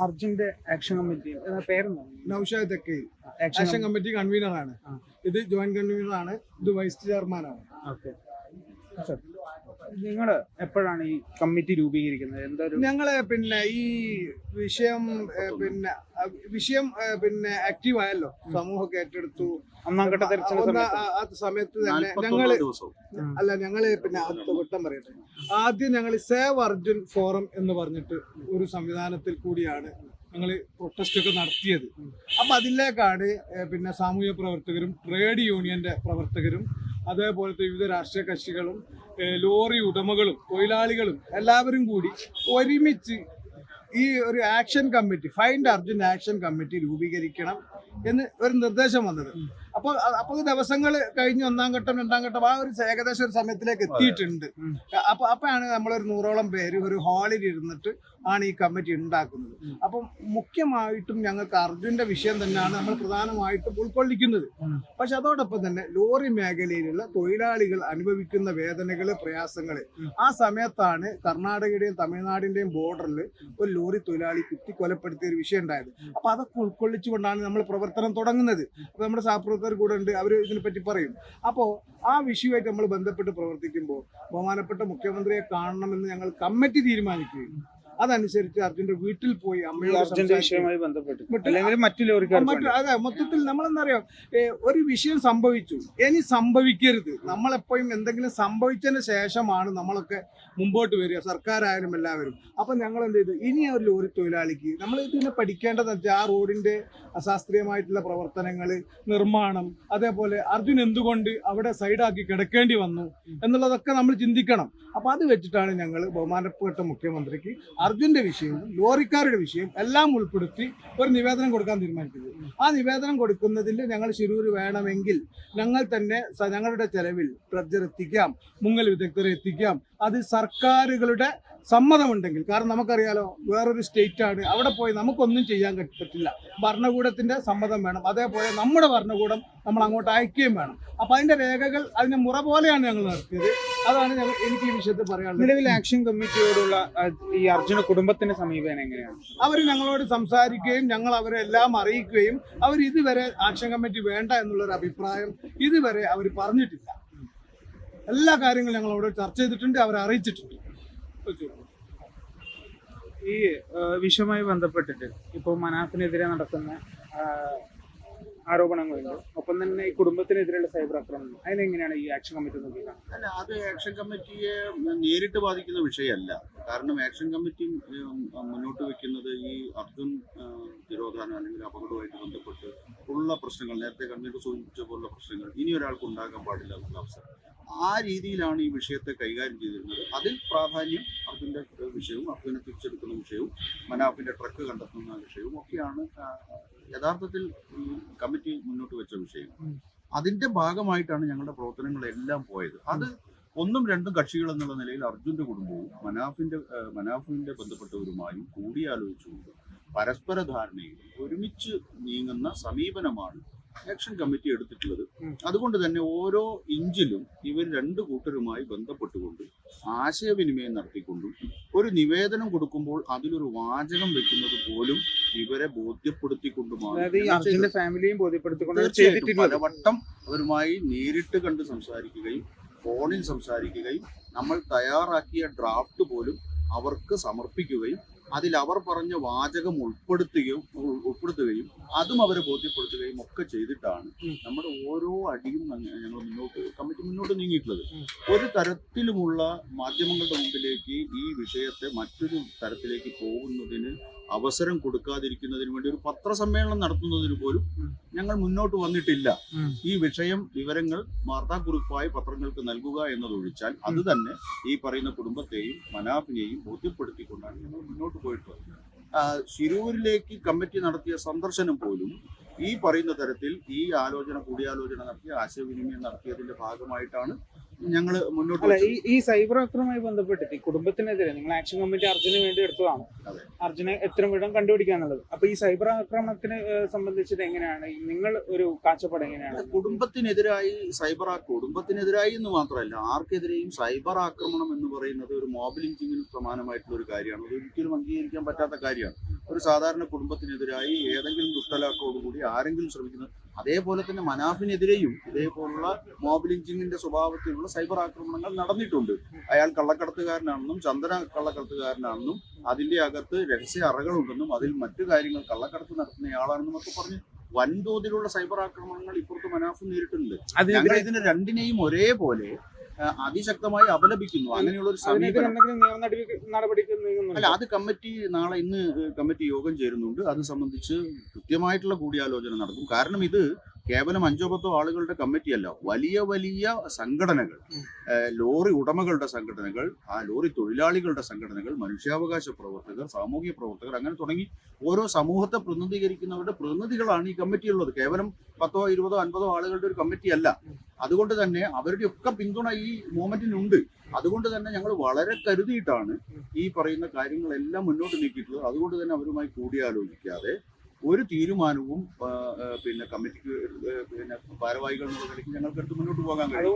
അർജുന്റെ action committee പേരെന്താ? നൌഷാദ് തെക്കേ. ആക്ഷൻ കമ്മിറ്റി കൺവീനർ ആണ്. ഇത് ജോയിന്റ് കൺവീനർ ആണ്. ഇത് വൈസ് ചെയർമാൻ ആണ്. ഓക്കെ നിങ്ങൾ എപ്പോഴാണ് ഈ കമ്മിറ്റി രൂപീകരിക്കുന്നത്? എന്തൊരു ഞങ്ങൾ പിന്നെ ഈ വിഷയം പിന്നെ വിഷയം പിന്നെ ആക്റ്റീവ് ആയല്ലോ. സമൂഹമൊക്കെ ഏറ്റെടുത്തു. ഒന്നാം ഘട്ട ആ- സമയത്ത്. തന്നെ ഞങ്ങൾ അല്ല ഞങ്ങൾ പിന്നെ അത് വട്ടം പറയട്ടെ. ആദ്യം ഞങ്ങൾ സേവ് അർജുൻ ഫോറം എന്ന് പറഞ്ഞിട്ട് ഒരു സംവിധാനത്തിൽ കൂടിയാണ് ഞങ്ങൾ പ്രൊട്ടസ്റ്റ് ഒക്കെ നടത്തിയത്. അപ്പൊ അതിലേക്കാണ് പിന്നെ സാമൂഹ്യ പ്രവർത്തകരും ട്രേഡ് യൂണിയന്റെ പ്രവർത്തകരും അതേപോലത്തെ വിവിധ രാഷ്ട്രീയ കക്ഷികളും ലോറി ഉടമകളും തൊഴിലാളികളും എല്ലാവരും കൂടി ഒരുമിച്ച് ഈ ഒരു action committee find Arjun action committee രൂപീകരിക്കണം എന്ന് ഒരു നിർദ്ദേശം വന്നത്. അപ്പോൾ അപ്പൊ ദിവസങ്ങൾ കഴിഞ്ഞ് ഒന്നാം ഘട്ടം രണ്ടാം ഘട്ടം ആ ഒരു ഏകദേശം ഒരു സമയത്തിലേക്ക് എത്തിയിട്ടുണ്ട്. അപ്പൊ അപ്പൊ നമ്മൾ ഒരു നൂറോളം പേര് ഒരു ഹാളിൽ ഇരുന്നിട്ട് ആണ് ഈ കമ്മിറ്റി ഉണ്ടാക്കുന്നത്. അപ്പം മുഖ്യമായിട്ടും ഞങ്ങൾക്ക് അർജുന്റെ വിഷയം തന്നെയാണ് നമ്മൾ പ്രധാനമായിട്ടും ഉൾക്കൊള്ളിക്കുന്നത്. പക്ഷെ അതോടൊപ്പം തന്നെ ലോറി മേഖലയിലുള്ള തൊഴിലാളികൾ അനുഭവിക്കുന്ന വേദനകൾ പ്രയാസങ്ങൾ. ആ സമയത്താണ് കർണാടകയുടെയും തമിഴ്നാടിന്റെയും ബോർഡറിൽ ഒരു ലോറി തൊഴിലാളി കുത്തി കൊലപ്പെടുത്തിയ ഒരു വിഷയം ഉണ്ടായത്. അപ്പൊ അതൊക്കെ ഉൾക്കൊള്ളിച്ചുകൊണ്ടാണ് നമ്മൾ പ്രവർത്തനം തുടങ്ങുന്നത്. അപ്പൊ നമ്മുടെ സഹപ്രവർത്തകർ കൂടെ ഉണ്ട് അവർ ഇതിനെപ്പറ്റി പറയും. അപ്പോൾ ആ വിഷയമായിട്ട് നമ്മൾ ബന്ധപ്പെട്ട് പ്രവർത്തിക്കുമ്പോൾ ബഹുമാനപ്പെട്ട മുഖ്യമന്ത്രിയെ കാണണമെന്ന് ഞങ്ങൾ കമ്മിറ്റി തീരുമാനിക്കുകയും അതനുസരിച്ച് അർജുന്റെ വീട്ടിൽ പോയി അമ്മയോട് മറ്റു അതെ മൊത്തത്തിൽ നമ്മളെന്താ പറയാ ഒരു വിഷയം സംഭവിച്ചു. ഇനി സംഭവിക്കരുത്. നമ്മളെപ്പോഴും എന്തെങ്കിലും സംഭവിച്ചതിന് ശേഷമാണ് നമ്മളൊക്കെ മുമ്പോട്ട് വരിക. സർക്കാരായാലും എല്ലാവരും. അപ്പൊ ഞങ്ങൾ എന്ത് ചെയ്തു? ഇനി ഒരു ലോറി തൊഴിലാളിക്ക് നമ്മൾ ഇതിനെ പഠിക്കേണ്ടതെന്ന് വെച്ചാൽ ആ റോഡിന്റെ അശാസ്ത്രീയമായിട്ടുള്ള പ്രവർത്തനങ്ങൾ നിർമ്മാണം അതേപോലെ അർജുൻ എന്തുകൊണ്ട് അവിടെ സൈഡാക്കി കിടക്കേണ്ടി വന്നു എന്നുള്ളതൊക്കെ നമ്മൾ ചിന്തിക്കണം. അപ്പൊ അത് വെച്ചിട്ടാണ് ഞങ്ങൾ ബഹുമാനപ്പെട്ട മുഖ്യമന്ത്രിക്ക് അർജുന്റെ വിഷയവും ലോറിക്കാരുടെ വിഷയവും എല്ലാം ഉൾപ്പെടുത്തി ഒരു നിവേദനം കൊടുക്കാൻ തീരുമാനിക്കുന്നത് ആ നിവേദനം കൊടുക്കുന്നതിൽ ഞങ്ങൾ ശിരൂര് വേണമെങ്കിൽ ഞങ്ങൾ തന്നെ ഞങ്ങളുടെ ചെലവിൽ ഡ്രഡ്ജർ എത്തിക്കാം മുങ്ങൽ വിദഗ്ധരെ എത്തിക്കാം. അത് സർക്കാരുകളുടെ സമ്മതമുണ്ടെങ്കിൽ കാരണം നമുക്കറിയാലോ വേറൊരു സ്റ്റേറ്റ് ആണ് അവിടെ പോയി നമുക്കൊന്നും ചെയ്യാൻ പറ്റില്ല. ഭരണകൂടത്തിന്റെ സമ്മതം വേണം അതേപോലെ നമ്മുടെ ഭരണകൂടം നമ്മൾ അങ്ങോട്ട് അയക്കുകയും വേണം. അപ്പൊ അതിന്റെ രേഖകൾ അതിന്റെ മുറ പോലെയാണ് ഞങ്ങൾ നടത്തിയത്. അതാണ് ഞങ്ങൾ എനിക്ക് ഈ വിഷയത്തിൽ പറയാനുള്ളത്. നിലവിൽ ആക്ഷൻ കമ്മിറ്റിയോടുള്ള ഈ അർജുന കുടുംബത്തിന്റെ സമീപനം എങ്ങനെയാണ്? അവർ ഞങ്ങളോട് സംസാരിക്കുകയും ഞങ്ങൾ അവരെല്ലാം അറിയിക്കുകയും അവർ ഇതുവരെ ആക്ഷൻ കമ്മിറ്റി വേണ്ട എന്നുള്ളൊരു അഭിപ്രായം ഇതുവരെ അവർ പറഞ്ഞിട്ടില്ല. എല്ലാ കാര്യങ്ങളും ഞങ്ങൾ അവിടെ ചർച്ച ചെയ്തിട്ടുണ്ട് അവരെ അറിയിച്ചിട്ടുണ്ട്. ഈ വിഷയമായി വിഷയവുമായി ബന്ധപ്പെട്ടിട്ട് ഇപ്പോൾ മനാഫിനെതിരെ നടക്കുന്ന ആരോപണങ്ങളുണ്ട്. ഒപ്പം തന്നെ ഈ കുടുംബത്തിനെതിരെയുള്ള സൈബർ ആക്രമണം അതിനെങ്ങനെയാണ് ഈ ആക്ഷൻ കമ്മിറ്റി നോക്കിയത് അല്ല അത് ആക്ഷൻ കമ്മിറ്റിയെ നേരിട്ട് ബാധിക്കുന്ന വിഷയമല്ല. കാരണം ആക്ഷൻ കമ്മിറ്റി മുന്നോട്ട് വെക്കുന്നത് ഈ അർജുൻ നിരോധനം അല്ലെങ്കിൽ അപകടവുമായിട്ട് ബന്ധപ്പെട്ട് ഉള്ള പ്രശ്നങ്ങൾ നേരത്തെ കണ്ണീർ സൂചിപ്പിച്ച പോലുള്ള പ്രശ്നങ്ങൾ ഇനി ഒരാൾക്ക് ഉണ്ടാകാൻ പാടില്ല എന്നുള്ള അവസരം. ആ രീതിയിലാണ് ഈ വിഷയത്തെ കൈകാര്യം ചെയ്തിരുന്നത്. അതിൽ പ്രാധാന്യം അർജുന്റെ വിഷയവും അർജുനെ തിരിച്ചെടുക്കുന്ന വിഷയവും മനാഫിന്റെ ട്രക്ക് കണ്ടെത്തുന്ന വിഷയവും ഒക്കെയാണ് യഥാർത്ഥത്തിൽ കമ്മിറ്റി മുന്നോട്ട് വെച്ച വിഷയം. അതിന്റെ ഭാഗമായിട്ടാണ് ഞങ്ങളുടെ പ്രവർത്തനങ്ങളെല്ലാം പോയത്. അത് ഒന്നും രണ്ടും കക്ഷികൾ എന്നുള്ള നിലയിൽ അർജുന്റെ കുടുംബവും മനാഫിന്റെ മനാഫിന്റെ ബന്ധപ്പെട്ടവരുമായും കൂടിയാലോചിച്ചുകൊണ്ട് പരസ്പര ധാരണയിൽ ഒരുമിച്ച് നീങ്ങുന്ന സമീപനമാണ് ആക്ഷൻ കമ്മിറ്റി എടുത്തിട്ടുള്ളത്. അതുകൊണ്ട് തന്നെ ഓരോ ഇഞ്ചിലും ഇവർ രണ്ട് കൂട്ടരുമായി ബന്ധപ്പെട്ടുകൊണ്ട് ആശയവിനിമയം നടത്തിക്കൊണ്ടും ഒരു നിവേദനം കൊടുക്കുമ്പോൾ അതിലൊരു വാചകം വെക്കുന്നത് പോലും ഇവരെ ബോധ്യപ്പെടുത്തിക്കൊണ്ടുമാണ് ഫാമിലിയും ബോധ്യപ്പെടുത്തിക്കൊണ്ട് പലവട്ടം അവരുമായി നേരിട്ട് കണ്ട് സംസാരിക്കുകയും ഫോണിൽ സംസാരിക്കുകയും നമ്മൾ തയ്യാറാക്കിയ ഡ്രാഫ്റ്റ് പോലും അവർക്ക് സമർപ്പിക്കുകയും അതിൽ അവർ പറഞ്ഞ വാചകം ഉൾപ്പെടുത്തുകയും ഉൾ- ഉൾപ്പെടുത്തുകയും അതും അവരെ ബോധ്യപ്പെടുത്തുകയും ഒക്കെ ചെയ്തിട്ടാണ്. നമ്മുടെ ഓരോ അടിയും ഞങ്ങ- ഞങ്ങൾ മുന്നോട്ട് കമ്മിറ്റി മുന്നോട്ട് നീങ്ങിയിട്ടുള്ളത്. ഒരു തരത്തിലുമുള്ള മാധ്യമങ്ങളുടെ മുമ്പിലേക്ക് ഈ വിഷയത്തെ മറ്റൊരു തരത്തിലേക്ക് പോകുന്നതിന് അവസരം കൊടുക്കാതിരിക്കുന്നതിന് വേണ്ടി ഒരു പത്രസമ്മേളനം നടത്തുന്നതിന് പോലും ഞങ്ങൾ മുന്നോട്ട് വന്നിട്ടില്ല. ഈ വിഷയം വിവരങ്ങൾ വാർത്താക്കുറിപ്പായി പത്രങ്ങൾക്ക് നൽകുക എന്നതൊഴിച്ചാൽ അത് തന്നെ ഈ പറയുന്ന കുടുംബത്തെയും മനാഫിനെയും ബോധ്യപ്പെടുത്തിക്കൊണ്ടാണ് ഞങ്ങൾ മുന്നോട്ട് പോയിട്ടുള്ളത്. ശിരൂരിലേക്ക് കമ്മിറ്റി നടത്തിയ സന്ദർശനം പോലും ഈ പറയുന്ന തരത്തിൽ ഈ ആലോചന കൂടിയാലോചന നടത്തി ആശയവിനിമയം നടത്തിയതിന്റെ ഭാഗമായിട്ടാണ് ഞങ്ങൾ മുന്നോട്ട് ഈ ഈ സൈബർ ആക്രമണവുമായി ബന്ധപ്പെട്ടിട്ട് ഈ കുടുംബത്തിനെതിരെ നിങ്ങൾ ആക്ഷൻ കമ്മിറ്റി അർജുന് വേണ്ടി എടുത്തതാണ്. അർജുനെ എത്ര വിധം കണ്ടുപിടിക്കാന്നുള്ളത് അപ്പൊ ഈ സൈബർ ആക്രമണത്തിന് സംബന്ധിച്ചിട്ട് എങ്ങനെയാണ്? നിങ്ങൾ ഒരു കാഴ്ചപ്പാട് എങ്ങനെയാണ്? കുടുംബത്തിനെതിരായി സൈബർ കുടുംബത്തിനെതിരായി എന്ന് മാത്രമല്ല ആർക്കെതിരെയും സൈബർ ആക്രമണം എന്ന് പറയുന്നത് ഒരു മോബ് ലിഞ്ചിങ്ങിന് സമാനമായിട്ടുള്ള ഒരു കാര്യമാണ്. അത് ഒരിക്കലും അംഗീകരിക്കാൻ പറ്റാത്ത കാര്യമാണ്. ഒരു സാധാരണ കുടുംബത്തിനെതിരായി ഏതെങ്കിലും ദുഷ്ടലാക്കോടുകൂടി ആരെങ്കിലും ശ്രമിക്കുന്നത് അതേപോലെ തന്നെ മനാഫിനെതിരെയും ഇതേപോലുള്ള മോബ് ലിഞ്ചിങ്ങിന്റെ സ്വഭാവത്തിലുള്ള സൈബർ ആക്രമണങ്ങൾ നടന്നിട്ടുണ്ട്. അയാൾ കള്ളക്കടത്തുകാരനാണെന്നും ചന്ദന കള്ളക്കടത്തുകാരനാണെന്നും അതിന്റെ അകത്ത് രഹസ്യ അറകളുണ്ടെന്നും അതിൽ മറ്റു കാര്യങ്ങൾ കള്ളക്കടത്ത് നടത്തുന്നയാളാണെന്നും ഒക്കെ പറഞ്ഞു വൻതോതിലുള്ള സൈബർ ആക്രമണങ്ങൾ ഇപ്പുറത്ത് മനാഫ് നേരിട്ടുണ്ട് ഞങ്ങൾ ഇതിന് രണ്ടിനെയും ഒരേപോലെ അതിശക്തമായി അപലപിക്കുന്നു. അങ്ങനെയുള്ള ഒരു സമീപനം അല്ല അത് കമ്മിറ്റി നാളെ ഇന്ന് കമ്മിറ്റി യോഗം ചേരുന്നുണ്ട്. അത് സംബന്ധിച്ച് കൃത്യമായിട്ടുള്ള കൂടിയാലോചന നടക്കും. കാരണം ഇത് കേവലം അഞ്ചോ പത്തോ ആളുകളുടെ കമ്മിറ്റിയല്ല വലിയ വലിയ സംഘടനകൾ. ലോറി ഉടമകളുടെ സംഘടനകൾ ആ ലോറി തൊഴിലാളികളുടെ സംഘടനകൾ മനുഷ്യാവകാശ പ്രവർത്തകർ സാമൂഹ്യ പ്രവർത്തകർ അങ്ങനെ തുടങ്ങി ഓരോ സമൂഹത്തെ പ്രതിനിധീകരിക്കുന്നവരുടെ പ്രതിനിധികളാണ് ഈ കമ്മിറ്റിയുള്ളത്. കേവലം പത്തോ ഇരുപതോ അൻപതോ ആളുകളുടെ ഒരു കമ്മിറ്റി അല്ല അതുകൊണ്ട് തന്നെ അവരുടെയൊക്കെ പിന്തുണ ഈ മൂവ്മെന്റിനുണ്ട്. അതുകൊണ്ട് തന്നെ ഞങ്ങൾ വളരെ കരുതിയിട്ടാണ് ഈ പറയുന്ന കാര്യങ്ങളെല്ലാം മുന്നോട്ട് നീക്കിയിട്ടുള്ളത്. അതുകൊണ്ട് തന്നെ അവരുമായി കൂടിയാലോചിക്കാതെ ഒരു തീരുമാനവും പിന്നെ കമ്മിറ്റിക്ക് പിന്നെ ഭാരവാഹികൾ എന്നുള്ള നിലയ്ക്ക് ഞങ്ങൾക്ക് എടുത്ത് മുന്നോട്ട് പോകാൻ കഴിയും.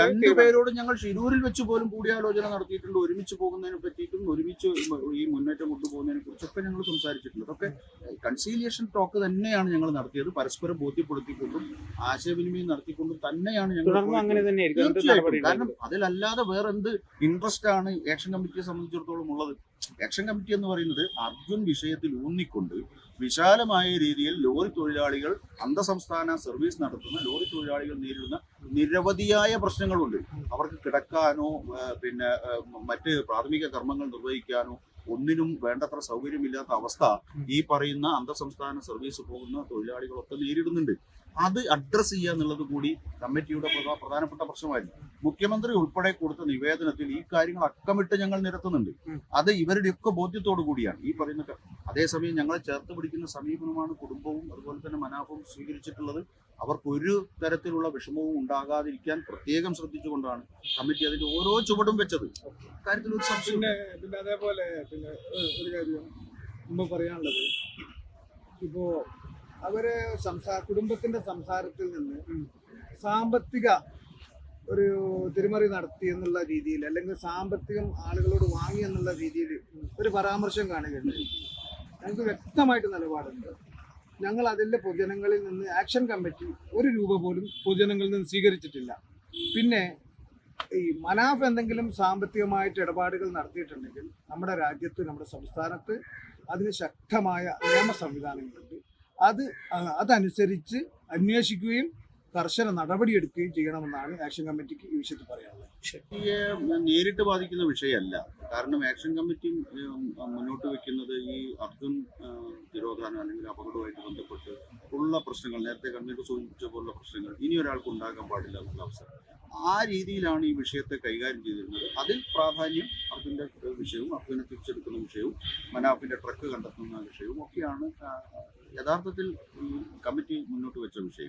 രണ്ടുപേരോട് ഞങ്ങൾ ഷിരൂരിൽ വെച്ച് പോലും കൂടിയാലോചന നടത്തിയിട്ടുണ്ട് ഒരുമിച്ച് പോകുന്നതിനെ പറ്റിയിട്ടും ഒരുമിച്ച് ഈ മുന്നേറ്റം കൊണ്ടുപോകുന്നതിനെ കുറിച്ചൊക്കെ ഞങ്ങൾ സംസാരിച്ചിട്ടുണ്ട് അതൊക്കെ കൺസീലിയേഷൻ ടോക്ക് തന്നെയാണ് ഞങ്ങൾ നടത്തിയത്. പരസ്പരം ബോധ്യപ്പെടുത്തിക്കൊണ്ടും ആശയവിനിമയം നടത്തിക്കൊണ്ടും തന്നെയാണ് ഞങ്ങൾ കാരണം അതിലല്ലാതെ വേറെ എന്ത് ഇൻട്രസ്റ്റ് ആണ് ആക്ഷൻ കമ്മിറ്റിയെ സംബന്ധിച്ചിടത്തോളം ഉള്ളത്? ആക്ഷൻ കമ്മിറ്റി എന്ന് പറയുന്നത് അർജുൻ വിഷയത്തിൽ ഊന്നിക്കൊണ്ട് വിശാലമായ രീതിയിൽ ലോറി തൊഴിലാളികൾ അന്തസംസ്ഥാന സർവീസ് നടത്തുന്ന ലോറി തൊഴിലാളികൾ നേരിടുന്ന നിരവധിയായ പ്രശ്നങ്ങളുണ്ട്. അവർക്ക് കിടക്കാനോ പിന്നെ മറ്റ് പ്രാഥമിക കർമ്മങ്ങൾ നിർവഹിക്കാനോ ഒന്നിനും വേണ്ടത്ര സൗകര്യമില്ലാത്ത അവസ്ഥ ഈ പറയുന്ന അന്തർ സംസ്ഥാന സർവീസ് പോകുന്ന തൊഴിലാളികളൊക്കെ നേരിടുന്നുണ്ട്. അത് അഡ്രസ്സ് ചെയ്യുക എന്നുള്ളത് കൂടി കമ്മിറ്റിയുടെ പ്രധാ- പ്രധാനപ്പെട്ട പ്രശ്നമായിരുന്നു. മുഖ്യമന്ത്രി ഉൾപ്പെടെ കൊടുത്ത നിവേദനത്തിൽ ഈ കാര്യങ്ങൾ അക്കമിട്ട് ഞങ്ങൾ നിരത്തുന്നുണ്ട്. അത് ഇവരുടെയൊക്കെ ബോധ്യത്തോടു കൂടിയാണ്. ഈ പറയുന്ന അതേസമയം ഞങ്ങളെ ചേർത്ത് പിടിക്കുന്ന സമീപനമാണ് കുടുംബവും അതുപോലെ തന്നെ മനാഫും സ്വീകരിച്ചിട്ടുള്ളത്. അവർക്ക് ഒരു തരത്തിലുള്ള വിഷമവും ഉണ്ടാകാതിരിക്കാൻ പ്രത്യേകം ശ്രദ്ധിച്ചുകൊണ്ടാണ് കമ്മിറ്റി അതിന്റെ ഓരോ ചുവടും വെച്ചത്. കാര്യത്തിൽ ഒരു സംശയം പിന്നെ പിന്നെ അതേപോലെ പിന്നെ ഒരു കാര്യം നമ്മൾ പറയാനുള്ളത്. ഇപ്പോ അവർ സംസാ കുടുംബത്തിന്റെ സംസാരത്തിൽ നിന്ന് സാമ്പത്തിക ഒരു തിരിമറി നടത്തി എന്നുള്ള രീതിയിൽ അല്ലെങ്കിൽ സാമ്പത്തികം ആളുകളോട് വാങ്ങി എന്നുള്ള രീതിയിൽ ഒരു പരാമർശം കാണുകയുണ്ട് ഞങ്ങൾക്ക് വ്യക്തമായിട്ട് നിലപാടുണ്ട്. ഞങ്ങൾ അതിന്റെ പൊതുജനങ്ങളിൽ നിന്ന് ആക്ഷൻ കമ്മിറ്റി ഒരു രൂപ പോലും പൊതുജനങ്ങളിൽ നിന്ന് സ്വീകരിച്ചിട്ടില്ല. പിന്നെ ഈ മനാഫ് എന്തെങ്കിലും സാമ്പത്തികമായിട്ട് ഇടപാടുകൾ നടത്തിയിട്ടുണ്ടെങ്കിൽ നമ്മുടെ രാജ്യത്ത് നമ്മുടെ സംസ്ഥാനത്ത് അതിന് ശക്തമായ നിയമ സംവിധാനങ്ങളുണ്ട് അത് അതനുസരിച്ച് അന്വേഷിക്കുകയും കർശന നടപടിയെടുക്കുകയും ചെയ്യണമെന്നാണ് ആക്ഷൻ കമ്മിറ്റിക്ക് ഈ വിഷയത്തിൽ പറയാനുള്ളത്. കമ്മിറ്റിയെ നേരിട്ട് ബാധിക്കുന്ന വിഷയമല്ല. കാരണം ആക്ഷൻ കമ്മിറ്റി മുന്നോട്ട് വെക്കുന്നത് ഈ അർജുൻ നിരോധനം അല്ലെങ്കിൽ അപകടവുമായിട്ട് ബന്ധപ്പെട്ട് ഉള്ള പ്രശ്നങ്ങൾ നേരത്തെ കണ്ണീർ സൂചിപ്പിച്ച പോലുള്ള പ്രശ്നങ്ങൾ ഇനി ഒരാൾക്ക് ഉണ്ടാകാൻ പാടില്ല എന്നുള്ള അവസരം. ആ രീതിയിലാണ് ഈ വിഷയത്തെ കൈകാര്യം ചെയ്തിരുന്നത്. അതിൽ പ്രാധാന്യം അർജുന്റെ വിഷയവും അർജുനെ തിരിച്ചെടുക്കുന്ന വിഷയവും മനാഫിന്റെ ട്രക്ക് കണ്ടെത്തുന്ന വിഷയവും ഒക്കെയാണ് യഥാർത്ഥത്തിൽ കമ്മിറ്റി മുന്നോട്ട് വെച്ച വിഷയം.